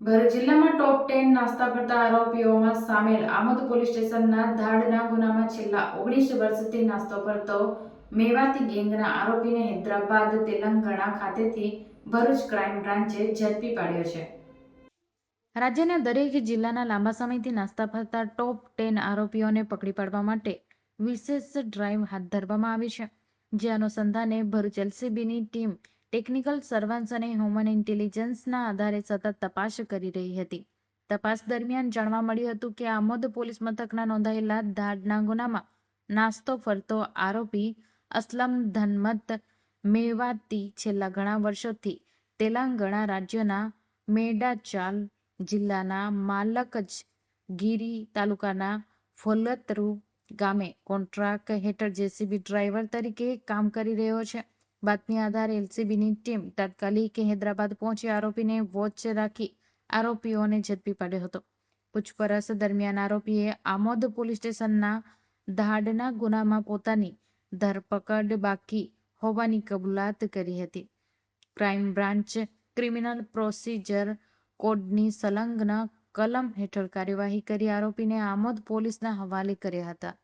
ભરૂચ જિલ્લામાં top ten નાસ્તા કરતા આરોપીઓમાં સામેલ આમોદ પોલીસ સ્ટેશનના ધાડના ગુનામાં છેલ્લા ઓગણીસ વર્ષથી નાસ્તો કરતો મેવાતી ગેંગના આરોપીને હૈદરાબાદ, તેલંગાણા ખાતેથી ભરૂચ ક્રાઇમ બ્રાન્ચે ઝડપી પાડ્યો છે. રાજ્યના દરેક જિલ્લાના લાંબા સમયથી નાસ્તા ફરતા ટોપ ટેન આરોપીઓને પકડી પાડવા માટે વિશેષ ડ્રાઇવ હાથ ધરવામાં આવી છે. જે અનુસંધાને ભરૂચ એલસીબીની ટીમ ટેકનિકલ સર્વેલન્સ અને હ્યુમન ઇન્ટેલિજન્સના આધારે સતત તપાસ કરી રહી હતી. તપાસ દરમિયાન જાણવા મળ્યું હતું કે આમોદ પોલીસ મથકના નોંધાયેલા ધાડના ગુનામાં નાસ્તો ફરતો આરોપી અસલમ ધનમત મેવાતી છેલ્લા ઘણા વર્ષોથી તેલંગાણા રાજ્યના મેડાચાલ જિલ્લાના માલકજ ગીરી તાલુકાના ફોલતરુ ગામે કોન્ટ્રાક્ટ હેઠળ જેસીબી ડ્રાઈવર તરીકે કામ કરી રહ્યો છે. બાતમી આધારે એલસીબીની ટીમ તાત્કાલિક હૈદરાબાદ પહોંચી આરોપીને વોચ રાખી આરોપીઓને ઝડપી પાડ્યો હતો. પૂછપરછ દરમિયાન આરોપીએ આમોદ પોલીસ સ્ટેશનના ધાડના ગુનામાં પોતાની ધરપકડ બાકી હોવાની કબૂલાત કરી હતી. ક્રાઇમ બ્રાન્ચ ક્રિમિનલ પ્રોસિજર કોડની સંલગ્ન કલમ હેઠળ કાર્યવાહી કરી આરોપીને આમોદ પોલીસના હવાલે કર્યા હતા.